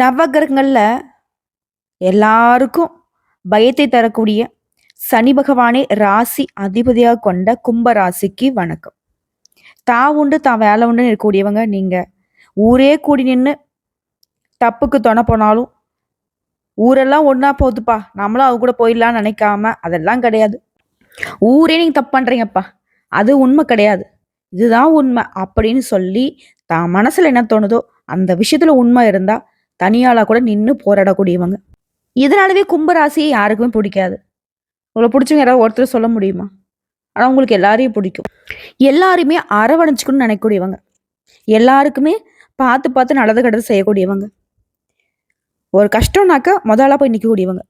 நவகிரகங்களில் எல்லாருக்கும் பயத்தை தரக்கூடிய சனி பகவானே ராசி அதிபதியாக கொண்ட கும்ப ராசிக்கு வணக்கம். தான் உண்டு தான் வேலை உண்டுன்னு இருக்கக்கூடியவங்க நீங்கள் ஊரே கூடி நின்று தப்புக்கு துணை போனாலும் ஊரெல்லாம் ஒன்றா போகுதுப்பா. நம்மளும் அவங்க கூட போயிடலாம்னு நினைக்காம அதெல்லாம் கிடையாது. ஊரே நீங்கள் தப்பு பண்ணுறீங்கப்பா அது உண்மை கிடையாது. இதுதான் உண்மை அப்படின்னு சொல்லி தான் மனசில் என்ன தோணுதோ அந்த விஷயத்தில் உண்மை இருந்தால் தனியாளாக கூட நின்று போராடக்கூடியவங்க. இதனாலவே கும்பராசியை யாருக்குமே பிடிக்காது. உங்களை பிடிச்சவங்க யாராவது ஒருத்தர் சொல்ல முடியுமா? ஆனால் உங்களுக்கு எல்லாரையும் பிடிக்கும். எல்லாருமே அரவணைச்சிக்கணும்னு நினைக்கக்கூடியவங்க. எல்லாருக்குமே பார்த்து பார்த்து நல்லது கெட்டது செய்யக்கூடியவங்க. ஒரு கஷ்டம்னாக்கா முதலாக போய் நிற்கக்கூடியவங்க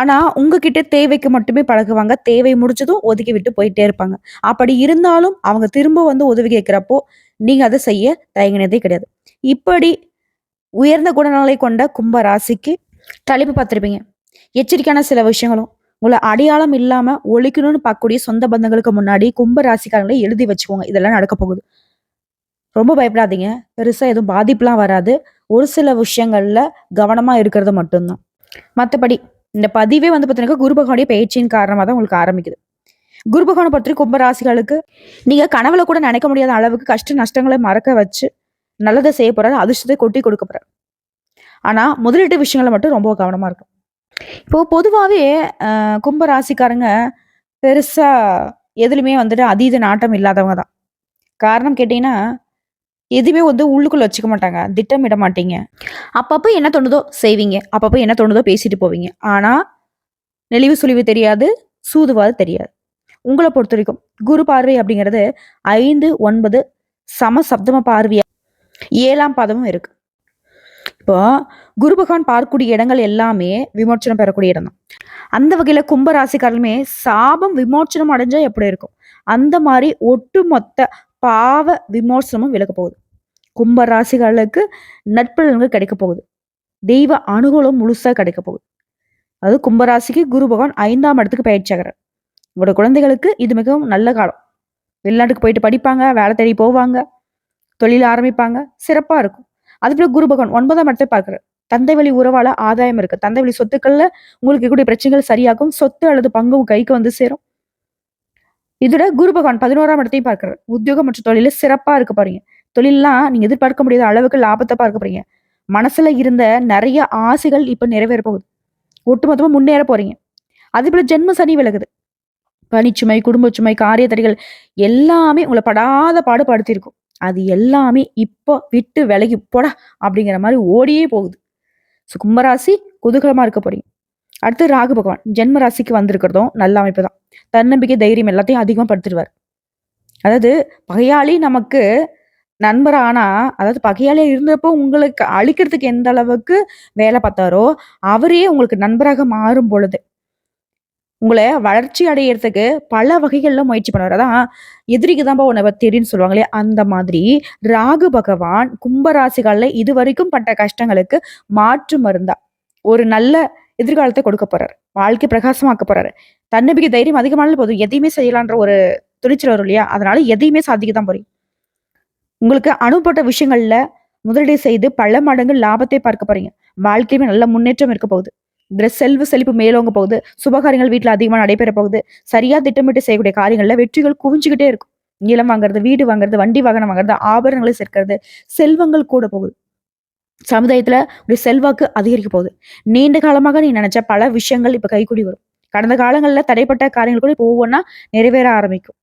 ஆனால் உங்ககிட்ட தேவைக்கு மட்டுமே பழகுவாங்க. தேவை முடிச்சதும் ஒதுக்கி விட்டு போயிட்டே இருப்பாங்க. அப்படி இருந்தாலும் அவங்க திரும்ப வந்து உதவி கேட்குறப்போ நீங்கள் அதை செய்ய தயங்கினதே கிடையாது. இப்படி உயர்ந்த குணநலை கொண்ட கும்ப ராசிக்கு தலைப்பு பார்த்துருப்பீங்க. எச்சரிக்கையான சில விஷயங்களும் உங்களை அடையாளம் இல்லாம ஒழிக்கணும்னு பார்க்கக்கூடிய சொந்த பந்தங்களுக்கு முன்னாடி கும்ப ராசிக்காரங்களை எழுதி வச்சுக்கோங்க. இதெல்லாம் நடக்க போகுது. ரொம்ப பயப்படாதீங்க. பெருசா எதுவும் பாதிப்புலாம் வராது. ஒரு சில விஷயங்கள்ல கவனமா இருக்கிறது மட்டும்தான். மற்றபடி இந்த பதிவே வந்து பார்த்தீங்கன்னா குரு பகவானுடைய பயிற்சியின் காரணமாக தான் உங்களுக்கு ஆரம்பிக்குது. குரு பகவானை பற்றி கும்பராசிகளுக்கு நீங்க கனவுல கூட நினைக்க முடியாத அளவுக்கு கஷ்ட நஷ்டங்களை மறக்க வச்சு நல்லதை செய்ய போறாரு அதிர்ஷ்டத்தை கொட்டி கொடுக்க போறாரு. ஆனா முதலீட்டு விஷயங்களை மட்டும் ரொம்ப கவனமா இருக்கும். இப்போ பொதுவாகவே கும்ப ராசிக்காரங்க பெருசா எதுலையுமே வந்துட்டு அதீத நாட்டம் இல்லாதவங்க தான். காரணம் கேட்டீங்கன்னா எதுவுமே வந்து உள்ளுக்குள்ள வச்சுக்க மாட்டாங்க. திட்டமிட மாட்டீங்க. அப்பப்போ என்ன தோணுதோ செய்வீங்க. அப்பப்போ என்ன தோணுதோ பேசிட்டு போவீங்க. ஆனா நெளிவு சுழிவு தெரியாது சூதுவாது தெரியாது. உங்களை பொறுத்த வரைக்கும் குரு பார்வை அப்படிங்கிறது ஐந்து ஒன்பது சம சப்தம பார்வையா ஏழாம் பாதமும் இருக்கு. இப்போ குரு பகவான் பார்க்கக்கூடிய இடங்கள் எல்லாமே விமோச்சனம் பெறக்கூடிய இடம் தான். அந்த வகையில கும்ப ராசிக்காரலுமே சாபம் விமோச்சனம் அடைஞ்சா எப்படி இருக்கும்? அந்த மாதிரி ஒட்டுமொத்த பாவ விமோசனமும் விலக போகுது. கும்ப ராசிகளுக்கு நட்பலன்கள் கிடைக்க போகுது. தெய்வ அனுகூலம் முழுசா கிடைக்க போகுது. அது கும்பராசிக்கு குரு பகவான் ஐந்தாம் இடத்துக்கு பயிற்சியாகிறார் உங்களோட குழந்தைகளுக்கு இது மிகவும் நல்ல காலம். வெளிநாட்டுக்கு போயிட்டு படிப்பாங்க வேலை தேடி போவாங்க. தொழில் ஆரம்பிப்பாங்க. சிறப்பா இருக்கும். அதுபோல குரு பகவான் ஒன்பதாம் இடத்தை பார்க்கிறார். தந்தை வழி உறவால ஆதாயம் இருக்கு. தந்தை வழி சொத்துக்கள்ல உங்களுக்கு இருக்கக்கூடிய பிரச்சனைகள் சரியாகும். சொத்து அல்லது பங்கு கைக்கு வந்து சேரும். இதோட குரு பகவான் பதினோராம் இடத்தையும் பார்க்கிறார். உத்தியோகம் மற்றும் தொழில சிறப்பா இருக்க போறீங்க. தொழிலெல்லாம் நீங்க எதிர்பார்க்க முடியாத அளவுக்கு லாபத்தை பார்க்க போறீங்க. மனசுல இருந்த நிறைய ஆசைகள் இப்ப நிறைவேற போகுது. ஒட்டுமொத்தமா முன்னேற போறீங்க. அதே போல ஜென்ம சனி விலகுது. பணிச்சுமை குடும்ப சுமை காரிய தடைகள் எல்லாமே உங்களை படாத பாடுபடுத்திருக்கும் அது எல்லாமே இப்போ விட்டு விலகி போடா அப்படிங்கிற மாதிரி ஓடியே போகுது. ஸோ கும்பராசி குதூகலமாக இருக்க போறீங்க. அடுத்து ராகு பகவான். ஜென்ம ராசிக்கு வந்திருக்கிறதும் நல்ல அமைப்பு தான். தன்னம்பிக்கை தைரியம் எல்லாத்தையும் அதிகமாக படுத்துருவார் அதாவது பகையாளி நமக்கு நண்பர் ஆனா அதாவது பகையாளியா இருந்தப்போ உங்களுக்கு அழிக்கிறதுக்கு எந்த அளவுக்கு வேலை பார்த்தாரோ அவரே உங்களுக்கு நண்பராக மாறும் பொழுது உங்களை வளர்ச்சி அடையிறதுக்கு பல வகைகளில் முயற்சி பண்ணுவார். அதான் எதிரிக்கு தான்ப்பா உன்னை தெரியும்னு சொல்லுவாங்களே அந்த மாதிரி ராகு பகவான் கும்பராசிகளில் இது வரைக்கும் பட்ட கஷ்டங்களுக்கு மாற்று மருந்தா. ஒரு நல்ல எதிர்காலத்தை கொடுக்க போறாரு. வாழ்க்கை பிரகாசமாக்க போறாரு. தன்னம்பிக்கை தைரியம் அதிகமான போதும். எதையுமே செய்யலான்ற ஒரு துணிச்சல் வரும் இல்லையா? அதனால எதையுமே சாதிக்க தான் போறீங்க. உங்களுக்கு அனுப்பப்பட்ட விஷயங்கள்ல முதலீடு செய்து பல மடங்கு லாபத்தை பார்க்க போறீங்க. வாழ்க்கையுமே நல்ல முன்னேற்றம் இருக்க போகுது. செல்வ செழிப்பு மேலோங்க போகுது. சுபகாரியங்கள் வீட்டில் அதிகமாக நடைபெற போகுது. சரியா திட்டமிட்டு செய்யக்கூடிய காரியங்களில் வெற்றிகள் குவிஞ்சுக்கிட்டே இருக்கும். நிலம் வாங்குறது வீடு வாங்குறது வண்டி வாகனம் வாங்குறது ஆபரணங்களை சேர்க்கிறது செல்வங்கள் கூட போகுது. சமுதாயத்துல ஒரு செல்வாக்கு அதிகரிக்க போகுது. நீண்ட காலமாக நீ நினைச்ச பல விஷயங்கள் இப்ப கைகூடி வரும். கடந்த காலங்களில் தடைப்பட்ட காரியங்கள் கூட இப்போ ஒவ்வொன்றா நிறைவேற ஆரம்பிக்கும்.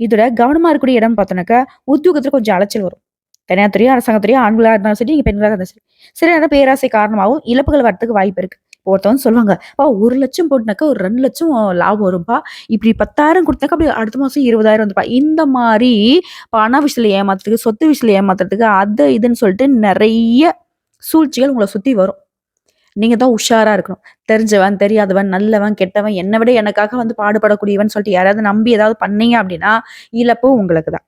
இதோட கவனமா இருக்கக்கூடிய இடம் பார்த்தோன்னாக்கா உத்தியோகத்துல கொஞ்சம் அலைச்சல் வரும். தனியார் துறையோ அரசாங்கத்துறையோ ஆண்களாக இருந்தாலும் சரி நீங்க பெண்களாக இருந்தாலும் சரி. சில நேரம் பேராசை காரணமாகவும் இழப்புகள் வரத்துக்கு வாய்ப்பு இருக்கு. ஒருத்தவங்க சொல்லுவாங்க. பா ஒரு லட்சம் போட்டுனாக்கா ஒரு ரெண்டு லட்சம் லாபம் வரும்பா. இப்படி பத்தாயிரம் கொடுத்தாக்கா அப்படி அடுத்த மாதம் இருபதாயிரம் வந்துப்பா. இந்த மாதிரி பண விஷயத்தில் ஏமாத்துறதுக்கு சொத்து விஷயத்தில் ஏமாத்துறதுக்கு அது இதுன்னு சொல்லிட்டு நிறைய சூழ்ச்சிகள் உங்களை சுற்றி வரும். நீங்கள் தான் உஷாராக இருக்கணும். தெரிஞ்சவன் தெரியாதவன் நல்லவன் கெட்டவன் என்னை விட எனக்காக வந்து பாடுபடக்கூடியவன் சொல்லிட்டு யாராவது நம்பி ஏதாவது பண்ணீங்க அப்படின்னா இழப்பு உங்களுக்கு தான்.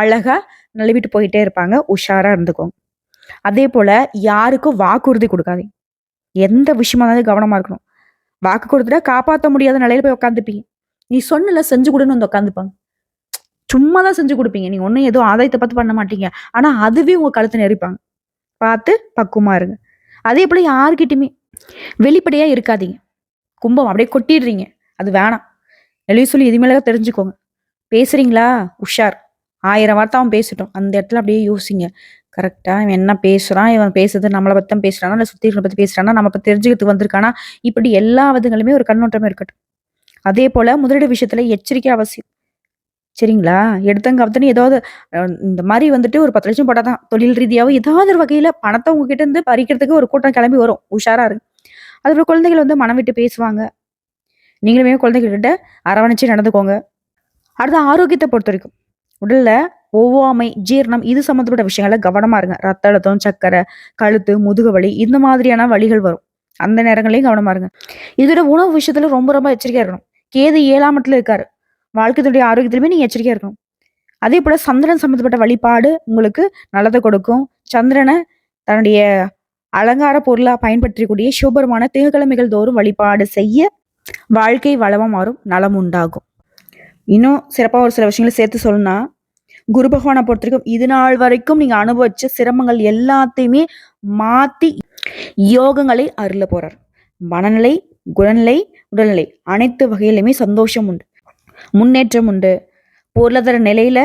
அழகாக நழுவிட்டு போயிட்டே இருப்பாங்க. உஷாராக இருந்துக்கோங்க. அதே போல் யாருக்கும் வாக்குறுதி கொடுக்காதீங்க. எந்த விஷயமா இருந்தாலும் கவனமா இருக்கணும். வாக்கு கொடுத்துட்டா காப்பாற்ற முடியாத நிலையில போய் உட்காந்துப்பீங்க நீ சொன்னல செஞ்சு கொடுன்னு வந்து உட்காந்துப்பாங்க சும்மா தான் செஞ்சு கொடுப்பீங்க. நீங்க ஒன்றும் எதுவும் ஆதாயத்தை பார்த்து பண்ண மாட்டீங்க. ஆனா அதுவே உங்க கழுத்தை நெரிப்பாங்க. பார்த்து பக்குவமா இருங்க. அதே போல யாருக்கிட்டையுமே வெளிப்படையா இருக்காதீங்க. கும்பம் அப்படியே கொட்டிடுறீங்க. அது வேணாம். எழுதி சொல்லி இது தெரிஞ்சுக்கோங்க. பேசுறீங்களா? உஷார். ஆயிரம் வார்த்தை அவன் பேசிட்டோம். அந்த இடத்துல அப்படியே யோசிங்க. கரெக்டாக இவன் என்ன பேசுகிறான் இவன் பேசுறது நம்மளை பற்றி தான் பேசுகிறானா இல்லை இருக்கிற பற்றி பேசுகிறானா நம்ம பற்றி தெரிஞ்சுக்கிறதுக்கு வந்திருக்கானா? இப்படி எல்லா விதங்களுமே ஒரு கண்ணோட்டமே இருக்கட்டும். அதே போல் முதலீடு விஷயத்தில் எச்சரிக்கை அவசியம். சரிங்களா? எடுத்தங்க அவத்தனு ஏதாவது இந்த மாதிரி வந்துட்டு ஒரு பத்து லட்சம் போட்டால் தான் தொழில் ரீதியாகவும் ஏதாவது ஒரு வகையில் பணத்தை உங்ககிட்ட இருந்து பறிக்கிறதுக்கு ஒரு கூட்டம் கிளம்பி வரும். உஷாராக இருக்கு அதுக்கப்புறம் குழந்தைகள் வந்து மனம் விட்டு பேசுவாங்க. நீங்களுமே குழந்தைகிட்ட அரவணைச்சு நடந்துக்கோங்க. அடுத்து ஆரோக்கியத்தை பொறுத்த வரைக்கும். உடலில் ஒவ்வாமை ஜீரணம் இது சம்மந்தப்பட்ட விஷயங்களை கவனமா இருங்க. ரத்த அழுத்தம் சக்கரை கழுத்து முதுகு வலி இந்த மாதிரியான வழிகள் வரும். அந்த நேரங்களையும் கவனமா இருங்க. இதோட உணவு விஷயத்துல ரொம்ப ரொம்ப எச்சரிக்கையா இருக்கணும். கேது ஏழாம் இடத்துல இருக்காரு. வாழ்க்கையுடைய ஆரோக்கியத்திலுமே நீங்க எச்சரிக்கையா இருக்கணும். அதே போல சந்திரன் சம்மந்தப்பட்ட வழிபாடு உங்களுக்கு நல்லதை கொடுக்கும். சந்திரனை தன்னுடைய அலங்கார பொருளா பயன்படுத்தக்கூடிய சிவபெருமான திங்கக்கிழமைகள் தோறும் வழிபாடு செய்ய வாழ்க்கை வளமா மாறும். நலம் உண்டாகும். இன்னும் சிறப்பாக ஒரு சில விஷயங்களை சேர்த்து சொல்லணும்னா குரு பகவானை பொறுத்த வரைக்கும் இது நாள் வரைக்கும் நீங்க அனுபவிச்ச சிரமங்கள் எல்லாத்தையுமே மாத்தி யோகங்களை அருள போறார். மனநிலை குணநிலை உடல்நிலை அனைத்து வகையிலுமே சந்தோஷம் உண்டு. முன்னேற்றம் உண்டு. பொருளாதார நிலையில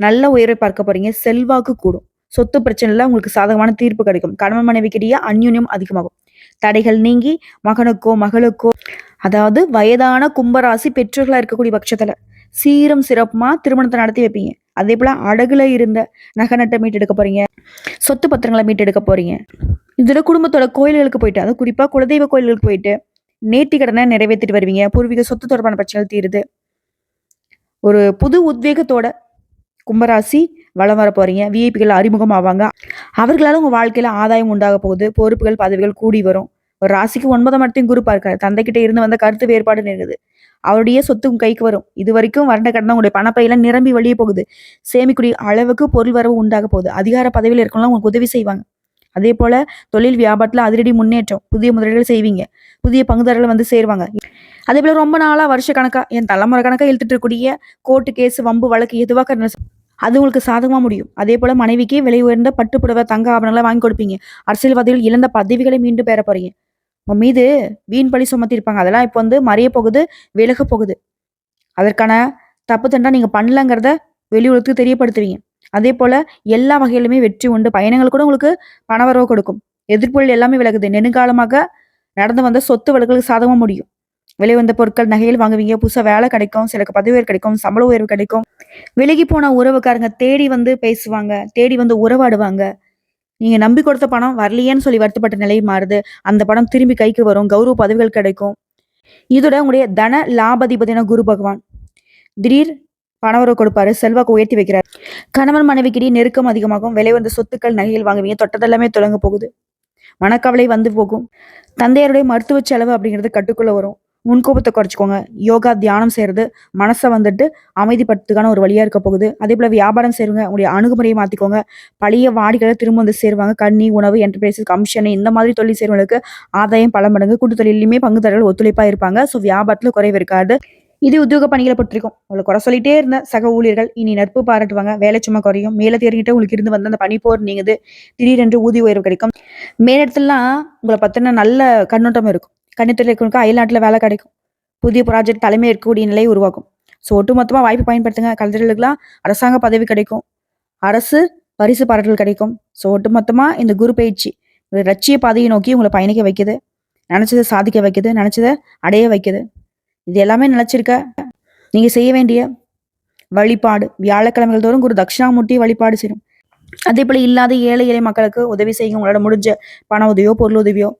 நல்ல உயர்வை பார்க்க போறீங்க. செல்வாக்கு கூடும். சொத்து பிரச்சனைல உங்களுக்கு சாதகமான தீர்ப்பு கிடைக்கும். கணவன் மனைவிக்கிடையே அந்யுன்யம் அதிகமாகும். தடைகள் நீங்கி மகனுக்கோ மகளுக்கோ அதாவது வயதான கும்பராசி பெற்றோர்களா இருக்கக்கூடிய பட்சத்துல சீரம் சிறப்புமா திருமணத்தை நடத்தி வைப்பீங்க. அதே போல் அடகுல இருந்த நகை நட்டை மீட்டெடுக்க போகிறீங்க சொத்து பத்திரங்களை மீட்டெடுக்க போகிறீங்க இதோட குடும்பத்தோட கோயில்களுக்கு போயிட்டு அதாவது குறிப்பாக குலதெய்வ கோயில்களுக்கு போயிட்டு நேர்த்தி கடனை நிறைவேற்றிட்டு வருவீங்க. பூர்வீக சொத்து தொடர்பான பிரச்சனைகள் தீருது. ஒரு புது உத்வேகத்தோட கும்பராசி வளம் வர போறீங்க. விஐபிகள் அறிமுகம் ஆவாங்க. அவர்களால் உங்க வாழ்க்கையில ஆதாயம் உண்டாக போகுது. பொறுப்புகள் பதவிகள் கூடி வரும். ஒரு ராசிக்கு ஒன்பதாம் இடத்தையும் குரு பார்க்காரு தந்தைக்கிட்ட இருந்து வந்த கருத்து வேறுபாடு நிற்குது அவருடைய சொத்து உங்க கைக்கு வரும். இது வரைக்கும் வறண்ட கடன் உங்களுடைய பணப்பையில நிரம்பி வெளியே போகுது. சேமிக்கூடிய அளவுக்கு பொருள் வரவு உண்டாக போகுது. அதிகார பதவியில் இருக்கலாம் உங்களுக்கு உதவி செய்வாங்க. அதே போல தொழில் வியாபாரத்தில் அதிரடி முன்னேற்றம். புதிய முதலீடுகள் செய்வீங்க. புதிய பங்குதாரர்கள் வந்து சேருவாங்க. அதே போல ரொம்ப நாளா வருஷ கணக்கா என் தலைமுறை கணக்கா இழுத்துட்டு இருக்கக்கூடிய கோர்ட்டு கேஸ் வம்பு வழக்கு எதுவாக அது உங்களுக்கு சாதகமாக முடியும். அதே போல மனைவிக்கு விலை உயர்ந்த பட்டுப்புடவை தங்க ஆபரணங்களை வாங்கி கொடுப்பீங்க. அரசியல்வாதிகள் இழந்த பதவிகளை மீண்டும் பெற போறீங்க. உன் மீது வீண் பழி சுமத்திருப்பாங்க அதெல்லாம் இப்போ வந்து மறைய போகுது விலக போகுது. அதற்கான தப்பு தண்டா நீங்க பண்ணலங்கிறத வெளி உலகத்துக்கு தெரியப்படுத்துவீங்க. அதே போல எல்லா வகையிலுமே வெற்றி உண்டு. பயணங்கள் கூட உங்களுக்கு பணவரவு கொடுக்கும். எதிர்ப்புகள் எல்லாமே விலகுது. நெடுங்காலமாக நடந்து வந்த சொத்து வழக்குகளுக்கு சாதகமா முடியும். விலை வந்த பொருட்கள் நகையில் வாங்குவீங்க. புதுசாக வேலை கிடைக்கும். சிலருக்கு பதவி உயர்வு கிடைக்கும். சம்பள உயர்வு கிடைக்கும். விலகி போன உறவுக்காரங்க தேடி வந்து பேசுவாங்க. தேடி வந்து உறவாடுவாங்க. நீங்க நம்பி கொடுத்த பணம் வரலையேன்னு சொல்லி வருத்தப்பட்ட நிலை மாறுது. அந்த பணம் திரும்பி கைக்கு வரும். கௌரவ பதவிகள் கிடைக்கும். இதோட உங்களுடைய தன லாபதிபதியான குரு பகவான். திடீர் பணவரவு கொடுப்பாரு. செல்வாக்கு உயர்த்தி வைக்கிறார். கணவன் மனைவிக்கிடையே நெருக்கம் அதிகமாகும். விலை வந்த சொத்துக்கள் நகைகள் வாங்குவீங்க. தொட்டதெல்லாமே தொடங்க போகுது. மனக்கவலை வந்து போகும். தந்தையருடைய மருத்துவ செலவு அப்படிங்கிறது கட்டுக்குள்ள வரும். முன்கோபத்தை குறைச்சிக்கோங்க. யோகா தியானம் செய்கிறது மனசை வந்துட்டு அமைதிப்படுத்துக்கான ஒரு வழியாக இருக்க போகுது. அதே போல் வியாபாரம் செய்வங்க உங்களுடைய அணுகுமுறையை மாற்றிக்கோங்க பழைய வாடிகளை திரும்ப வந்து சேருவாங்க. கண்ணி உணவு என்டர்பிரைசஸ் கமிஷன் இந்த மாதிரி தொழில் செய்கிறவங்களுக்கு ஆதாயம் பல மடங்கு கூட்டு தொழிலையுமே பங்குதாரர்கள் ஒத்துழைப்பாக இருப்பாங்க. ஸோ வியாபாரத்தில் குறைவு இருக்காது. இது உத்தியோக பணிகளை பொறுத்திருக்கும். உங்களை குறை சொல்லிட்டே இருந்த சக ஊழியர்கள் இனி நட்பு பாராட்டுவாங்க. வேலை சும்மா குறையும். மேலே தேறிக்கிட்டே உங்களுக்கு இருந்து வந்த அந்த பனி போர் நீங்குது. திடீரென்று ஊதிய உயர்வு கிடைக்கும். மேலிடத்துலலாம் உங்களை பற்றின நல்ல கண்ணோட்டம் இருக்கும். கண்ணியத்தில் இருக்கவங்களுக்கு அயல்நாட்டில் வேலை கிடைக்கும். புதிய ப்ராஜெக்ட் தலைமை இருக்கக்கூடிய நிலை உருவாக்கும். ஸோ ஒட்டுமொத்தமாக வாய்ப்பு பயன்படுத்துங்க. கலைஞர்களுக்குலாம் அரசாங்க பதவி கிடைக்கும். அரசு பரிசு பாராட்டுகள் கிடைக்கும். ஸோ ஒட்டுமொத்தமாக இந்த குரு பயிற்சி ஒரு லட்சிய பாதையை நோக்கி உங்களை பயணிக்க வைக்குது. நினச்சதை சாதிக்க வைக்குது. நினச்சதை அடைய வைக்குது. இது எல்லாமே நினச்சிருக்க நீங்கள் செய்ய வேண்டிய வழிபாடு. வியாழக்கிழமைகள் தோறும் குரு தட்சிணாமூர்த்தி வழிபாடு செய்யும் அதே போல இல்லாத ஏழை எளிய மக்களுக்கு உதவி செய்யுங்க. உங்களோட முடிஞ்ச பண உதவியோ பொருள் உதவியோ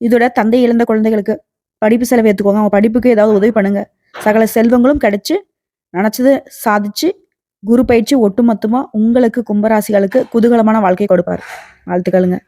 இதோட தந்தை இழந்த குழந்தைகளுக்கு படிப்பு செலவு ஏற்றுக்கோங்க அவங்க படிப்புக்கு ஏதாவது உதவி பண்ணுங்க. சகல செல்வங்களும் கிடைச்சு நினச்சது சாதிச்சு குரு பயிற்சி ஒட்டுமொத்தமாக உங்களுக்கு கும்பராசிகளுக்கு குதூகலமான வாழ்க்கை கொடுப்பார். வாழ்த்துக்களுங்க.